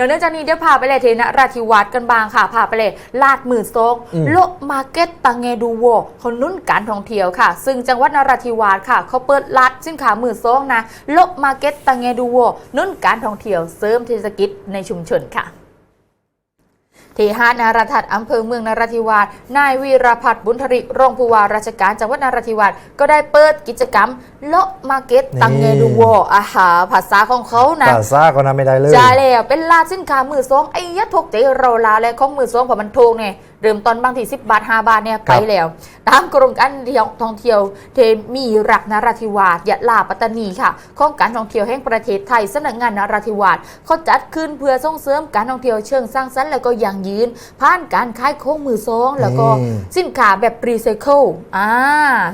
ดี๋ยวเนื่องจากนี้เดี๋ยวพาไปเลยเทนราธิวาสกันบางค่ะ พาไปเลยลาดหมื่นโซกอืมโลมาร์เก็ตตังเงดูโวเขานุ่นการท่องเที่ยวค่ะ ซึ่งจังหวัดนราธิวาสค่ะ เขาเปิดลาดสินค้าหมื่นโซกนะโลมาร์เก็ตตังเงดูโวนุ่นการท่องเที่ยวเสริมเศรษฐกิจในชุมชนค่ะ ที่หาดนาราทัดอำเภอเมืองนราธิวาส นายวีรพัฒน์บุญธริกรองผู้ว่าราชการจังหวัดนราธิวาส ก็ได้เปิดกิจกรรมเลาะมาร์เก็ตตังเงดูโวอาหารภาษาของเขานะภาษาก็นำไม่ได้เลยจ่ายแล้วเป็นลาดสินค้ามือสองไอ้ยะทกเจเราลาและของมือสองเพราะมันถูกเนี่ยเริ่มต้นบางที10 บาท 5 บาทเนี่ยไปแล้ว ตามกรมการท่องเที่ยวเทมีรักนราธิวาสยะลาปัตตานีค่ะของการท่องเที่ยวแห่งประเทศไทยสำนักงานนราธิวาสเขาจัดขึ้นเพื่อส่งเสริมการท่องเที่ยวเชิงสร้างสรรค์แล้วก็ยั่งยืนผ่านการขายโค้งมือสองแล้วก็อืมสินค้าแบบรีไซเคิลอ่า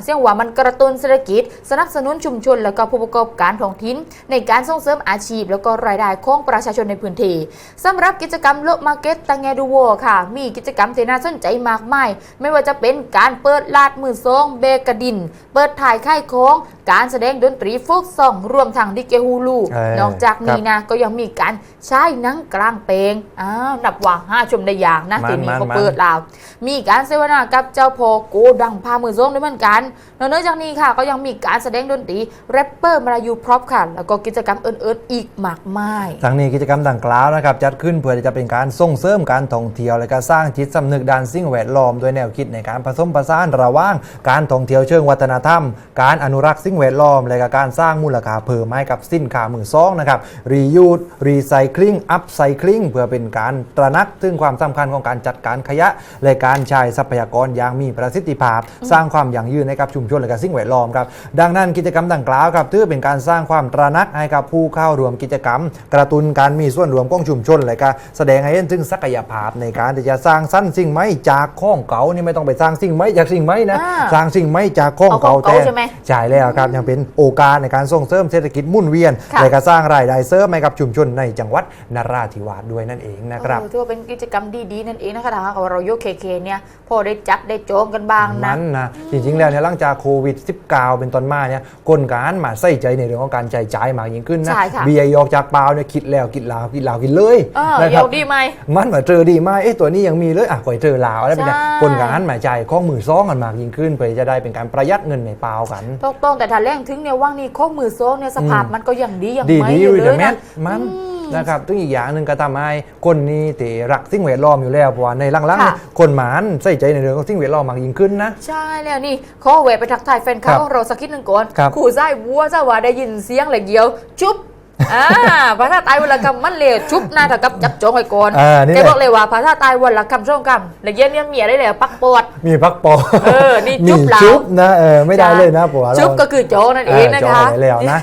เสียงว่ามันกระตุ้นเศรษฐกิจ สนับสนุนชุมชน แล้วก็ผู้ประกอบการท้องถิ่นในการส่งเสริมอาชีพ แล้วก็รายได้ของประชาชนในพื้นที่สำหรับกิจกรรมโลกมาร์เก็ตตังแงดูโวค่ะ มีกิจกรรมที่น่าสนใจมากมายไม่ว่าจะเป็นการเปิดลาดมือซองเบกระดิน เปิดถ่ายค่ายโค้ง การแสดงดนตรีโฟกซองรวมทั้งดิเกฮูลูเออนอกจากนี้ครับนะก็ยังมีการใช้หนังกลางเพลงอ้าวนับว่าห้าชมได้อย่างนะมันทีนี้มันเขามัน เปิดลาว มีการเสวนากับเจ้าพ่อโกดังพามือโซงด้วยเหมือนกันนอกจากนี้ค่ะก็ยังมีการแสดงดนตรีแรปเปอร์มาลายูพร็อพค่ะ แล้วก็กิจกรรมอื่นๆอีกมากมายทั้งนี้กิจกรรมดังกล่าวนะครับจัดขึ้นเพื่อที่จะเป็นการส่งเสริมการท่องเที่ยวและก็สร้างจิตสำนึกด้านสิ่งแวดล้อมโดยแนวคิดในการผสมผสานระหว่างการท่องเที่ยวเชิงวัฒนธรรม การอนุรักษ์สิ่งแวดล้อม และก็การสร้างมูลค่าเพิ่มให้กับสินค้ามือซองนะครับรียูดรีไซคลิงอัพไซคลิงเพื่อเป็นการตระหนักถึงความสำคัญของการจัดการขยะ และการใช้ทรัพยากรอย่างมีประสิทธิภาพ สร้างความยั่งยืนให้กับชุมชนและก็สิ่งแวดล้อมครับดังนั้นกิจกรรมดังกล่าวครับถือเป็นการสร้างความตระหนักให้กับผู้เข้าร่วมกิจกรรม กระตุ้นการมีส่วนร่วมของชุมชนและก็แสดงให้เห็นถึงศักยภาพในการที่จะสร้างสรรค์สิ่งใหม่จากข้องเก่านี่ไม่ต้องไปสร้างสิ่งใหม่จากสิ่งใหม่นะสร้างสิ่งใหม่จากข้องเก่าเอาของเก่ใช่ไหมใช่แล้วครับยังเป็นโอกาสในการส่งเสริมเศรษฐกิจหมุ่นเวียนค่ะและก็สร้างรายได้เสริมให้กับชุมชนในจังหวัดนราธิวาสด้วยนั่นเองนะครับเออถือว่าเป็นกิจกรรมดีๆนั่นเองนะคะถ้าหากว่าเราโยกเคเคเนี่ยพอได้จับได้โจมกันบ้างนะนั้นนะจริงๆแล้วเนี่ยหลังจากโควิด -19 เป็นต้นมาเนี่ยคนการมาใส่ใจในเรื่องของการใจจ่ายมากยิ่งขึ้นนะใช่ค่ะเบียร์ยอกจากเปล่าเนี่ยคิดแล้วคิดลาวคิดลาวคิดเลยเออนะคเดี๋รัยบวดีไหมมันมาเจอดีมากเอ๊ะตัวนี้ยังมีเลยอะก่อยเจอลาวแล้วเป็นไงใช่คนการมาจ่ายข้องมือซองกันมากยิ่งขึ้นเพื่อจะได้เป็นการประหยัดเงินในเปล่ากันถูกต้องแต่ถ้าแรงถึงเนี่ยว่างนี่โค้งมือโซงเนี่ยสภาพมันก็ยังดียังดีไม่ดีอยู่เลแต่ยแม้นะมันอืมนะครับตึงอีกอย่างหนึ่งก็ทำให้คนนี้ที่รักสิ่งแวดล้อมอยู่แล้วเพราะว่าในหลังๆค่ะเนี่ยคนหมานใส่ใจในเรื่องของสิ่งแวดล้อมมากยิ่งขึ้นนะ ใช่แล้วนี่ขอแวะไปทักทายแฟนคลับครับของเราสักนิดหนึ่งก่อนครับ ขู่ไส้วัวเจ้าว่าได้ยินเสียงเหล็กเดียว จุ๊บ อ่าภาษาใต้วันละคำมันเลยชุบหน้าเท่ากับจับจองไว้ก่อนอ่านี่แกแหละ บอกเลยว่าภาษาใต้วันละคำช่องคำเหล็กเย็นเนี่ยเมียได้แล้วปักปอด มีพักปอเออนี่จุ๊บมีเราจุ๊บนะเออไม่ได้เลยนะผัวเราจุ๊บก็คือโจนั่นเองนะคะเออจอไปแล้วนะ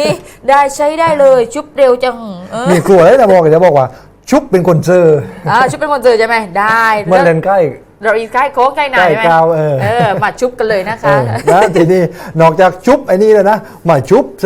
นี่ได้ใช้ได้เลยจุ๊บเร็วจังเออมีครัวเลยจะบอกจะบอกว่า ชุบเป็นคนเจออ่าชุบเป็นคนเจอใช่ไหมได้มันเล่นใกล้ เราอีกใกล้โค้งใกล้ไหนใกล้ไหมกาวเออเออ มาชุบกันเลยนะเอคะ อนะทีนี้นอกจากชุบไอ้นี่แล้วนะมาชุบ